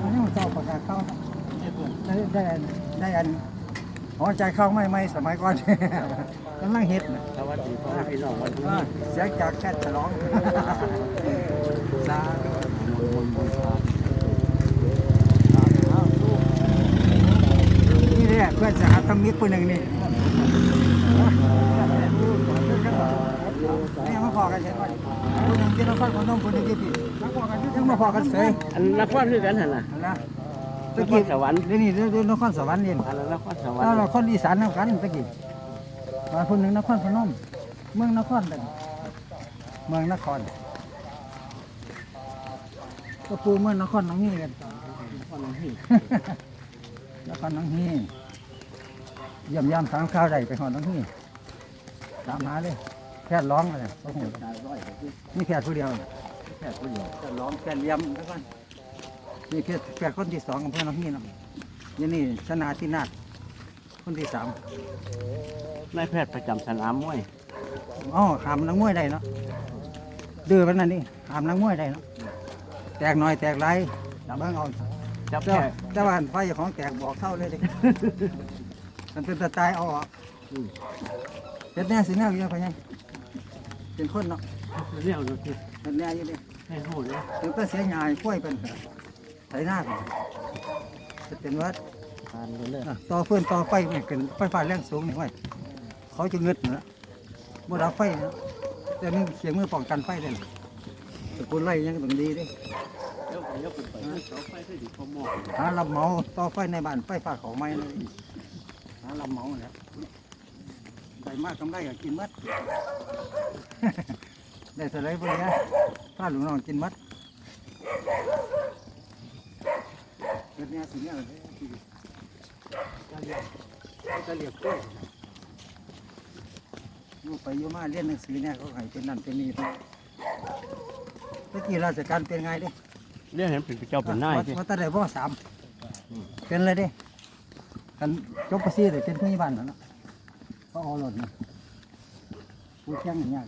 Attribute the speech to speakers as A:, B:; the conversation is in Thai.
A: อันนี้เจ้าประกาศเข้าได้ได้ได้อันหัวใจเข้าไม่ไม่สมัยก่อนกำลังเฮิตนะ
B: สวัสดีพ่อแม่พี่น้องวันนี้
A: เสียงจากแค่ฉลองสาธุนี่แหละเพื่อนสหธรรมิกคนหนึ่งนี่นี่มาพอกันใช่ไหม คนหนึ่งที่นครพนมคนหนึ่งที่ปียังมาพอกันเสย
B: อันนครคือกันหั่นน่ะ
A: นะ
B: นครสวรรค์
A: เดี๋ยวนี้เดี๋ยวนครสวรรค์นี่
B: อันนั้นนครสวรร
A: แล้ว
B: ค์
A: เราคนอีสานนำกันตะกี้มาคนหนึ่งนครพนมเมืองนครตะกี้เมืองนครก็ปูเมืองนครหน้องนี่กัน
B: นครหลวงพี่
A: นครหน้องนี่ย่ำย่ำถามข้าวใดไปหอดหน้องนี่ตามหาเลยแค่ร้องอะไรโอ้โหนี่แค่ผู้เดียวแค่ผู้เดียวแค่ร้องแค่เลี้ยมแล้วก็นี่แค่แค่คนที่สองของเพื่อนน้องนี่เนาะนี่นี่ชนะที่นาดคนที่สาม
B: นายแพทย์ประจำสนามมวย
A: อ๋อหามนักมวยได้เนาะดื้อมันนั่นนี่หามนักมวยได้เนาะแตกหน่อยแตกไรจับเบิ่งเอา
B: จับ
A: เจ้า
B: แค่
A: เจ้าบ้านไฟของแตกบอกเข้าเลยดิมันเป็นตะตายเอาออกเฮ็ดแน่สิแน่อยู่ยังไงยัง เป็นคนเนาะ
B: เรียกดูสิ
A: เฮ็ดแน่อยู่ดิ
B: ให้โหดเลย
A: ถึงต้องเสียหายกล้วยเป็นไถหน้าเป็นจะเป็นวัด
B: ทานกันเลย
A: อะต่อเพื่อนต่อไฟไม่เกินไฟฟ้าแรงสูงนี่ไว้เขาจะเงึดเนาะบ่ดับไฟเนาะแต่มันเสียงมือป้องกันไฟได้เลยสกุลไล่ยังต้องดีเด้
B: เดี๋ยวผมยกขึ้นไปเสาไฟคือดิพอหมอก
A: หารับเหมาต่อไฟในบ้านไฟฟ้าเขาไม่เลยหารับเหมาแหล้ว ได้มากกำไรก็กินหมัด ได้เท่าไรพวกนี้ถ้าหลวงน้องกินหมัดเกิดเนี่ยสิ่งเนี้ยเลยจะเรียกจะเรียกกล้วยอยู่ไปอยู่มาเรียนหนังสือเนี่ยเขาให้เป็นนั่นเป็นนี่ไปเมื่อกี้ราชการเป็นไงเด้
B: เรียกเห็นเป็นเจ้าเป็นนายสิ
A: ว่าแต่ได้บ่สามเป็นเลยเดิกันจบภาษีเลยเป็นผู้ใหญ่บ้านแล้วเนาะ เขาเอารถนะผู้แข่งอย่างเงี้ย